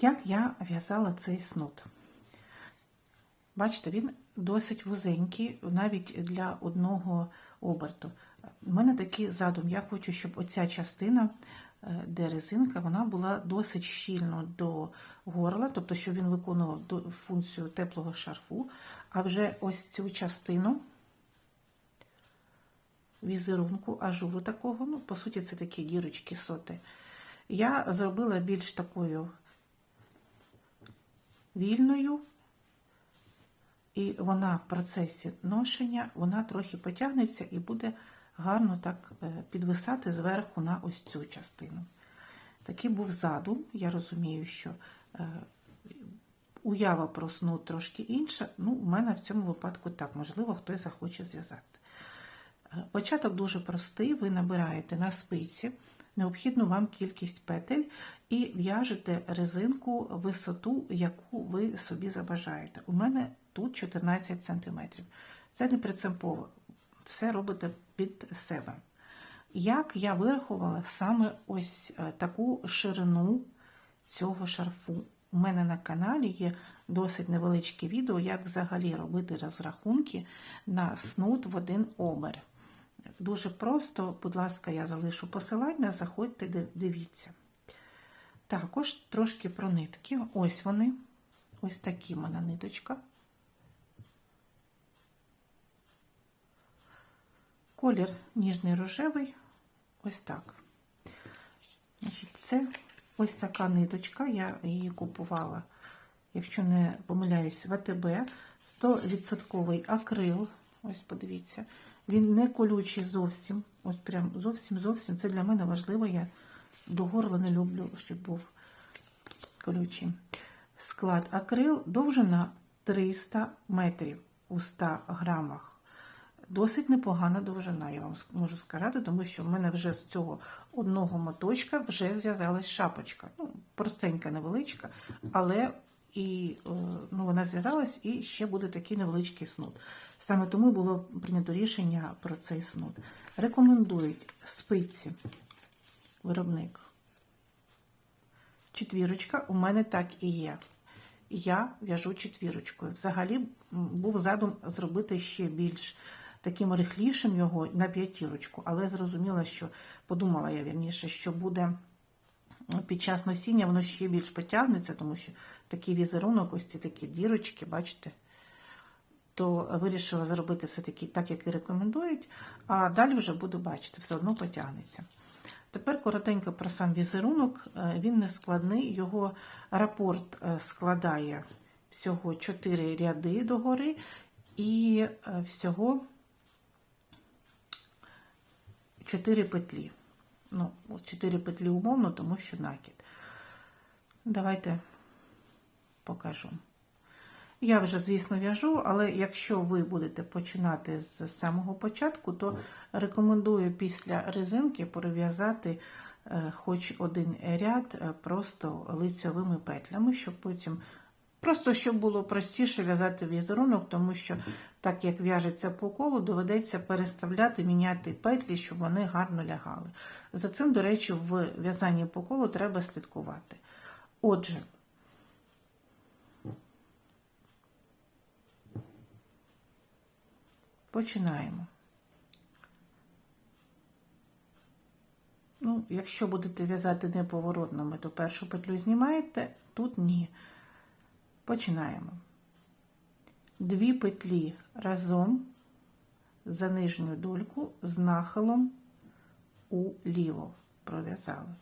Як я в'язала цей снуд? Бачите, він досить вузенький, навіть для одного оберту. У мене такий задум. Я хочу, щоб оця частина, е, де резинка, вона була досить щільно до горла, тобто, щоб він виконував функцію теплого шарфу. А вже ось цю частину візерунку, ажуру такого, ну, по суті, це такі дірочки соти. Я зробила більш такою вільною, і вона в процесі ношення, вона трохи потягнеться і буде гарно так е, підвисати зверху на ось цю частину. Такий був задум. Я розумію, що е, уява про сну трошки інша. Ну, у мене в цьому випадку так, можливо, хтось захоче зв'язати. Е, Початок дуже простий. Ви набираєте на спиці необхідну вам кількість петель і в'яжете резинку висоту, яку ви собі забажаєте. У мене тут 14 см. Це не принципово. Все робите під себе. Як я вирахувала саме ось е, таку ширину цього шарфу? У мене на каналі є досить невеличке відео, як взагалі робити розрахунки на снуд в один обер. Дуже просто, будь ласка, я залишу посилання, заходьте, дивіться. Також трошки про нитки. Ось вони. Ось такі мене ниточка. Колір ніжний рожевий. Ось так. Це ось така ниточка. Я її купувала, якщо не помиляюсь, в АТБ. 100% акрил. Ось подивіться. Він не колючий зовсім. Ось прям зовсім зовсім. Це для мене важливо. Я до горла не люблю, щоб був колючий. Склад акрил довжина 300 метрів у 100 грамах. Досить непогана довжина, я вам можу сказати, тому що в мене вже з цього одного моточка вже зв'язалась шапочка. Ну, простенька, невеличка, але і, е, ну, вона зв'язалась і ще буде такий невеличкий снуд. Саме тому було прийнято рішення про цей снуд. Рекомендують спиці виробник. Четвірочка у мене так і є. Я в'яжу четвірочкою. Взагалі був задум зробити ще більш таким рихлішим його на п'ятірочку, але зрозуміла, що подумала я вірніше, що буде під час носіння воно ще більш потягнеться, тому що такий візерунок, ось ці такі дірочки, бачите, то вирішила зробити все-таки так, як і рекомендують, а далі вже буду бачити, все одно потягнеться. Тепер коротенько про сам візерунок. Е, Він не складний, його рапорт е, складає всього 4 ряди догори і е, всього 4 петлі. Ну, 4 петлі умовно, тому що накид. Давайте покажу. Я вже, звісно, в'яжу, але якщо ви будете починати з самого початку, то рекомендую після резинки перев'язати е, хоч один ряд е, просто лицьовими петлями, щоб потім просто щоб було простіше в'язати візерунок, тому що так як в'яжеться по колу, доведеться переставляти, міняти петлі, щоб вони гарно лягали. За цим, до речі, в в'язанні по колу треба слідкувати. Отже, Починаємо. Ну, якщо будете в'язати неповоротними, то першу петлю знімаєте, тут ні. Починаємо. Дві петлі разом за нижню дольку з нахилом уліво пров'язали.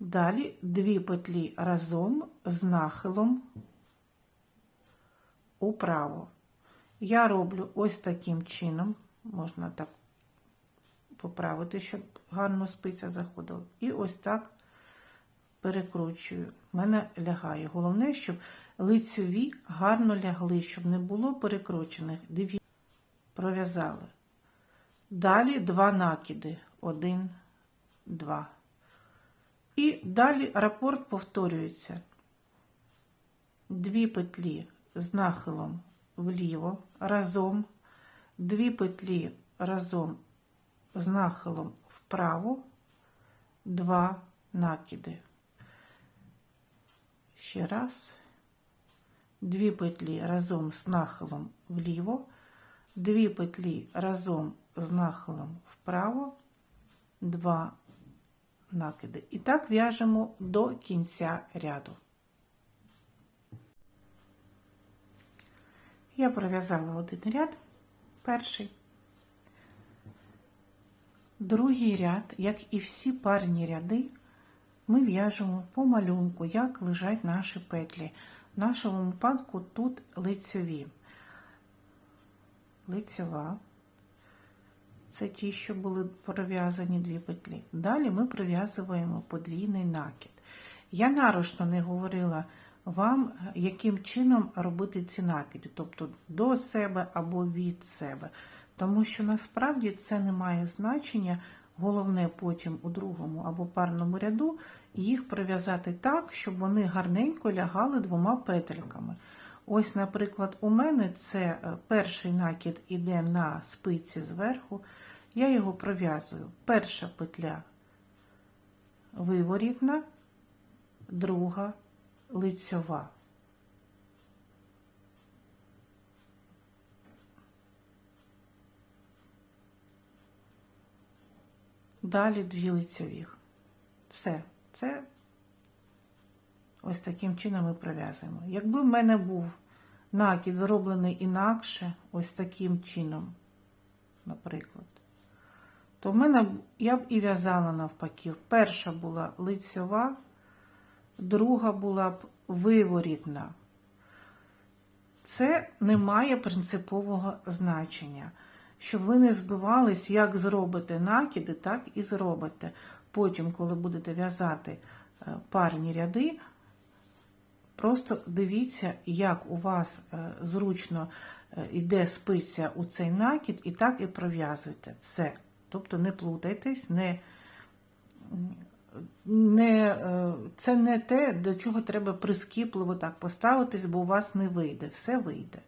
Далі дві петлі разом з нахилом управо. Я роблю ось таким чином, можна так поправити, щоб гарно спиця заходила. І ось так перекручую. В мене лягає. Головне, щоб лицьові гарно лягли, щоб не було перекручених. Дві пров'язали. Далі два накиди. Один, два. І далі рапорт повторюється. Дві петлі з нахилом вліво разом, дві петлі разом з нахилом вправо, два накиди. Ще раз. Дві петлі разом з нахилом вліво, дві петлі разом з нахилом вправо, два накиди. І так в'яжемо до кінця ряду. Я пров'язала один ряд, перший. Другий ряд, як і всі парні ряди, ми в'яжемо по малюнку, як лежать наші петлі. В нашому випадку тут лицьові. Лицьова. Це ті, що були пров'язані дві петлі. Далі ми пров'язуємо подвійний накид. Я нарочно не говорила вам, яким чином робити ці накиди, тобто до себе або від себе. Тому що насправді це не має значення. Головне потім у другому або парному ряду їх прив'язати так, щоб вони гарненько лягали двома петельками. Ось, наприклад, у мене це е, перший накид іде на спиці зверху, я його пров'язую. Перша петля виворітна, друга лицьова. Далі дві лицьових. Все, це ось таким чином ми пров'язуємо. Якби в мене був накид зроблений інакше, ось таким чином, наприклад, то в мене я б і в'язала навпаки. Перша була лицьова, друга була б виворітна. Це не має принципового значення. Щоб ви не збивались, як зробите накиди, так і зробите. Потім, коли будете в'язати е, парні ряди, просто дивіться, як у вас е, зручно е, йде спиця у цей накид, і так і пров'язуйте. Все. Тобто не плутайтесь, не, не, е, це не те, до чого треба прискіпливо так поставитись, бо у вас не вийде. Все вийде.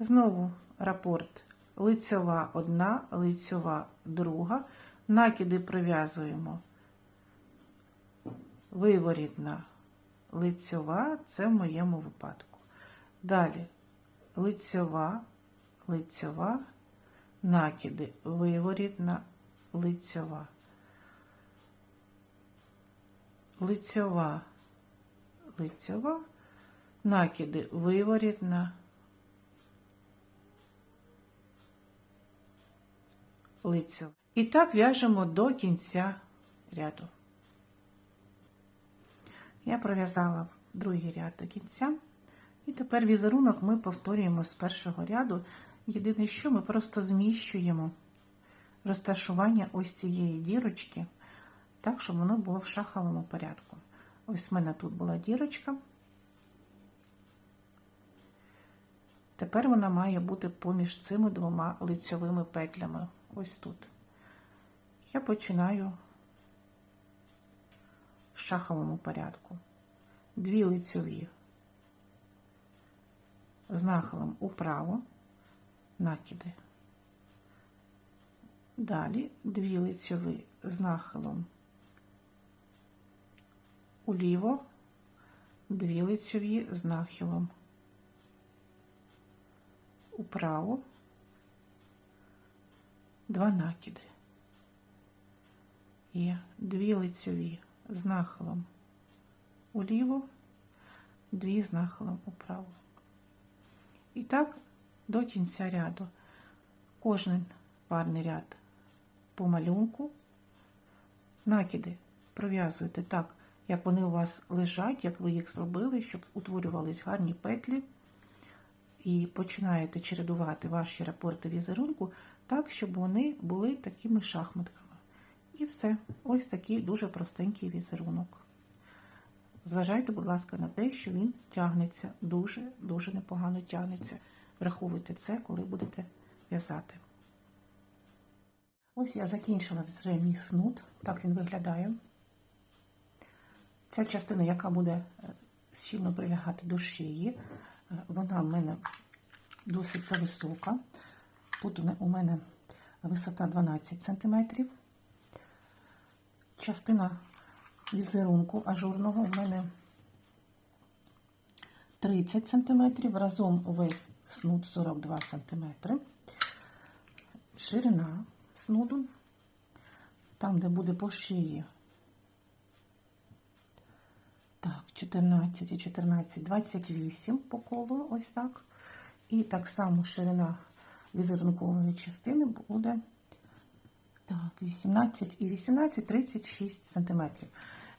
Знову рапорт. Лицьова одна, лицьова друга. Накиди прив'язуємо. Виворітна лицьова, це в моєму випадку. Далі лицьова, лицьова, накиди, виворітна, лицьова. Лицьова, лицьова, накиди, виворітна, лицю. І так в'яжемо до кінця ряду. Я пров'язала другий ряд до кінця. І тепер візерунок ми повторюємо з першого ряду. Єдине, що ми просто зміщуємо розташування ось цієї дірочки, так, щоб воно було в шаховому порядку. Ось в мене тут була дірочка. Тепер вона має бути поміж цими двома лицьовими петлями. Ось тут. Я починаю в шаховому порядку. Дві лицьові з нахилом управо, накиди. Далі дві лицьові з нахилом уліво, дві лицьові з нахилом управо, два накиди. Є дві лицьові з нахилом уліво, дві з нахилом управо. І так до кінця ряду. Кожен парний ряд по малюнку. Накиди пров'язуєте так, як вони у вас лежать, як ви їх зробили, щоб утворювались гарні петлі. І починаєте чередувати ваші рапорти візерунку так, щоб вони були такими шахматками. І все. Ось такий дуже простенький візерунок. Зважайте, будь ласка, на те, що він тягнеться, дуже-дуже непогано тягнеться. Враховуйте це, коли будете в'язати. Ось я закінчила вже мій снуд. Так він виглядає. Ця частина, яка буде е, щільно прилягати до шиї, е, вона в мене досить зависока. Тут у мене висота 12 см. Частина візерунку ажурного у мене 30 см, разом весь снуд 42 см. Ширина снуду, там, де буде по шиї. Так, 14 і 14, 28 по колу, ось так. І так само ширина візерункової частини буде так, 18 і 18, 36 сантиметрів.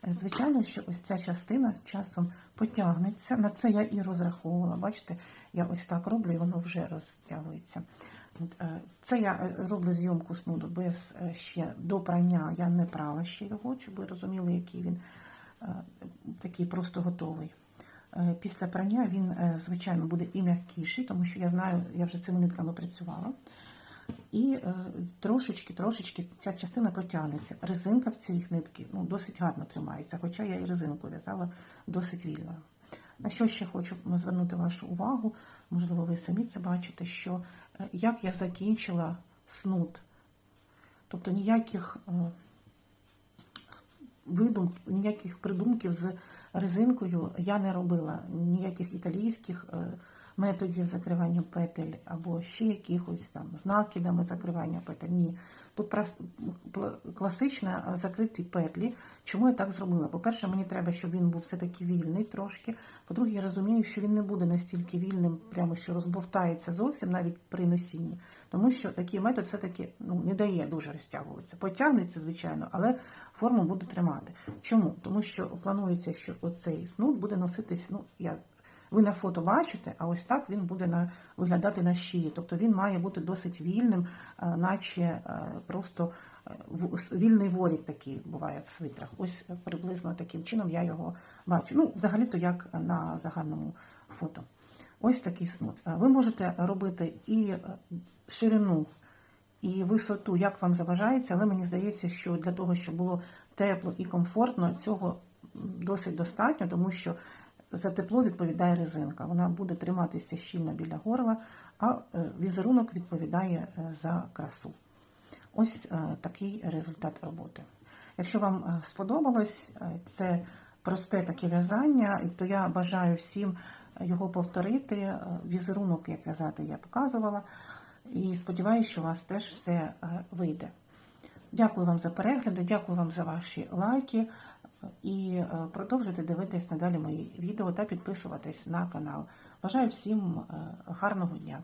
Е, Звичайно, що ось ця частина з часом потягнеться. На це я і розраховувала. Бачите, я ось так роблю, і воно вже розтягується. Е, Це я е, роблю зйомку снуду без е, ще до прання. Я не прала ще його, щоб ви розуміли, який він такий просто готовий. Е, Після прання він, е, звичайно, буде і м'якіший, тому що я знаю, я вже цими нитками працювала. І е, трошечки, трошечки ця частина потягнеться. Резинка в цій нитки ну, досить гарно тримається, хоча я і резинку в'язала досить вільно. На що ще хочу звернути вашу увагу, можливо, ви самі це бачите, що е, як я закінчила снуд. Тобто ніяких е, видум, ніяких придумків з резинкою я не робила, ніяких італійських е, методів закривання петель або ще якихось там з накидами закривання петель. Ні. Тут класично закриті петлі. Чому я так зробила? По-перше, мені треба, щоб він був все-таки вільний трошки. По-друге, я розумію, що він не буде настільки вільним, прямо що розбовтається зовсім навіть при носінні. Тому що такий метод все-таки ну, не дає дуже розтягуватися. Потягнеться, звичайно, але форму буде тримати. Чому? Тому що планується, що оцей снуд буде носитись, ну, я ви на фото бачите, а ось так він буде на, виглядати на шиї. Тобто він має бути досить вільним, е, наче е, просто е, вільний ворік такий буває в свитрах. Ось приблизно таким чином я його бачу. Ну, взагалі-то як на загальному фото. Ось такий снуд. Ви можете робити і ширину, і висоту, як вам заважається, але мені здається, що для того, щоб було тепло і комфортно, цього досить достатньо, тому що за тепло відповідає резинка. Вона буде триматися щільно біля горла, а е, візерунок відповідає е, за красу. Ось е, такий результат роботи. Якщо вам сподобалось це просте таке в'язання, то я бажаю всім його повторити. Візерунок, як в'язати, я показувала. І сподіваюся, що у вас теж все вийде. Дякую вам за перегляди, дякую вам за ваші лайки. І е, продовжуйте дивитись надалі мої відео та підписуватись на канал. Бажаю всім е, гарного дня!